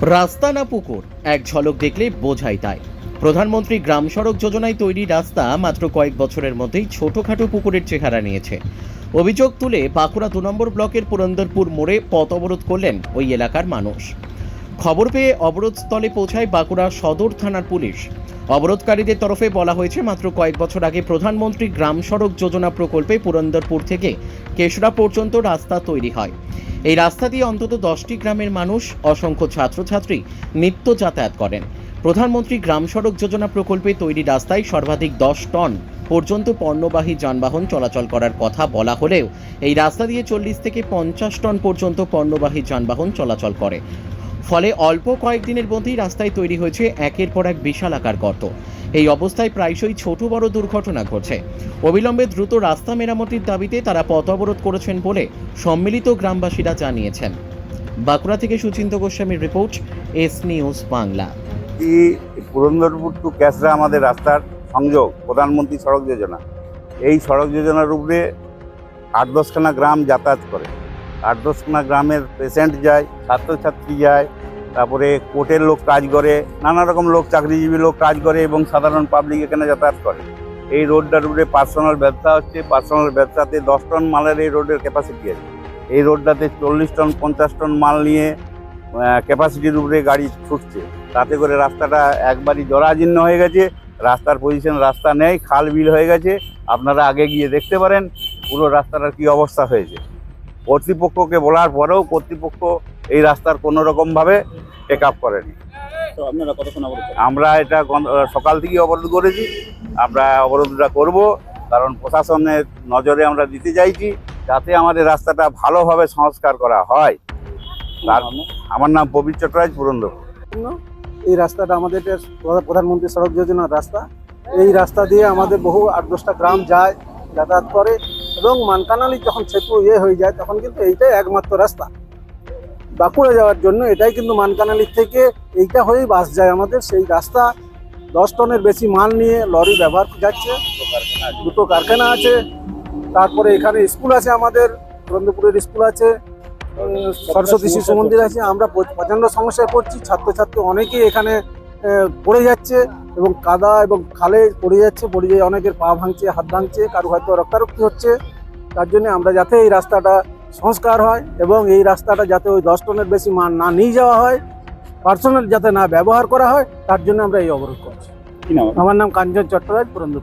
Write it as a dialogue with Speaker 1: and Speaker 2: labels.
Speaker 1: রাস্তা না পুকুর? এক ঝলক দেখলে বোঝাই তাই। প্রধানমন্ত্রী গ্রাম সড়ক যোজনায় তৈরি রাস্তা মাত্র কয়েক বছরের মধ্যেই ছোটখাটো পুকুরের চেহারা নিয়েছে। অভিযোগ তুলে বাঁকুড়া দু নম্বর ব্লকের পুরন্দরপুর মোড়ে পথ অবরোধ করলেন ওই এলাকার মানুষ। খবর পেয়ে অবরোধস্থলে পৌঁছায় বাঁকুড়া সদর থানার পুলিশ। অবরোধকারীদের তরফে বলা হয়েছে, মাত্র কয়েক বছর আগে প্রধানমন্ত্রী গ্রাম সড়ক যোজনা প্রকল্পে পুরন্দরপুর থেকে কেশরা পর্যন্ত রাস্তা তৈরি হয়। এই রাস্তা দিয়ে অন্তত দশটি গ্রামের মানুষ, অসংখ্য ছাত্রছাত্রী নিত্য যাতায়াত করেন। প্রধানমন্ত্রী গ্রাম সড়ক যোজনা প্রকল্পে তৈরি রাস্তায় সর্বাধিক দশ টন পর্যন্ত পণ্যবাহী যানবাহন চলাচল করার কথা বলা হলেও, এই রাস্তা দিয়ে চল্লিশ থেকে পঞ্চাশ টন পর্যন্ত পণ্যবাহী যানবাহন চলাচল করে। ফলে অল্প কয়েকদিনের মধ্যেই রাস্তায় তৈরি হয়েছে একের পর এক বিশাল আকার গর্ত। এই অবস্থায় প্রায়শই ছোট বড় দুর্ঘটনা ঘটছে। অবিলম্বে দ্রুত রাস্তা মেরামতির দাবিতে তারা পথ অবরোধ করেছেন বলে সম্মিলিত গ্রামবাসীরা জানিয়েছেন। বাঁকুড়া থেকে সুচিন্ত গোস্বামীর report, S news Bangla.
Speaker 2: Purandarpur to Kasra আমাদের রাস্তার সংযোগ, প্রধানমন্ত্রী সড়ক যোজনা। এই সড়ক যোজনার উপরে আট দশখানা গ্রাম যাতায়াত করে। আট গ্রামের পেশেন্ট যায়, ছাত্রছাত্রী যায়, তারপরে কোর্টের লোক কাজ করে, নানা রকম লোক, চাকরিজীবী লোক কাজ করে এবং সাধারণ পাবলিক এখানে যাতায়াত করে। এই রোডটার উপরে পার্সোনাল ব্যবসা হচ্ছে পার্সোনাল ব্যবসাতে দশ টন মালের এই রোডের ক্যাপাসিটি আছে। এই রোডটাতে চল্লিশ টন, পঞ্চাশ টন মাল নিয়ে ক্যাপাসিটির উপরে গাড়ি ছুটছে। তাতে করে রাস্তাটা একবারই জরাজীর্ণ হয়ে গেছে। রাস্তার পজিশন রাস্তা নেই, খাল বিল হয়ে গেছে। আপনারা আগে গিয়ে দেখতে পারেন, পুরো রাস্তাটার কি অবস্থা হয়েছে। কর্তৃপক্ষকে বলার পরেও কর্তৃপক্ষ এই রাস্তার কোনো রকমভাবে টেক আপ করেনি।
Speaker 3: তো আপনারা কতক্ষণ
Speaker 2: আমরা এটা সকাল থেকে অবরোধ করেছি। আমরা অবরোধটা করব কারণ প্রশাসনের নজরে আমরা দিতে চাইছি যাতে আমাদের রাস্তাটা ভালোভাবে সংস্কার করা হয়। তার আমার নাম প্রবীর চট্টরাজ পুরন্দর।
Speaker 4: এই রাস্তাটা আমাদের প্রধানমন্ত্রী সড়ক যোজনার রাস্তা। এই রাস্তা দিয়ে আমাদের বহু আট দশটা গ্রাম যায়। যাতায়াত করে এবং মানকানালি যখন সেতু ইয়ে হয়ে যায় তখন কিন্তু এইটাই একমাত্র রাস্তা। বাঁকুড়া যাওয়ার জন্য এটাই কিন্তু মানকানালির থেকে এইটা হয়েই বাস যায় আমাদের। সেই রাস্তা দশ টনের বেশি মাল নিয়ে লরি ব্যবহার যাচ্ছে। দুটো কারখানা আছে। তারপরে এখানে স্কুল আছে আমাদের বন্ধুপুরের স্কুল আছে সরস্বতী শিশু মন্দির আছে। আমরা প্রচণ্ড সমস্যায় পড়ছি। ছাত্রছাত্রী অনেকেই এখানে পড়ে যাচ্ছে এবং কাদা এবং খালে পড়ে যাচ্ছে পড়ে যায় অনেকের পা ভাঙছে হাত ভাঙছে কারও হয়তো রক্তারক্তি হচ্ছে। তার জন্য আমরা যাতে এই রাস্তাটা সংস্কার হয় এবং এই রাস্তাটা যাতে ওই দশ টনের বেশি মান না নিয়ে যাওয়া হয় পার্সোনাল যাতে না ব্যবহার করা হয় তার জন্য আমরা এই অবরোধ করছি। আমার নাম কাঞ্চন চট্টোপাধ্যায় পুরন্দর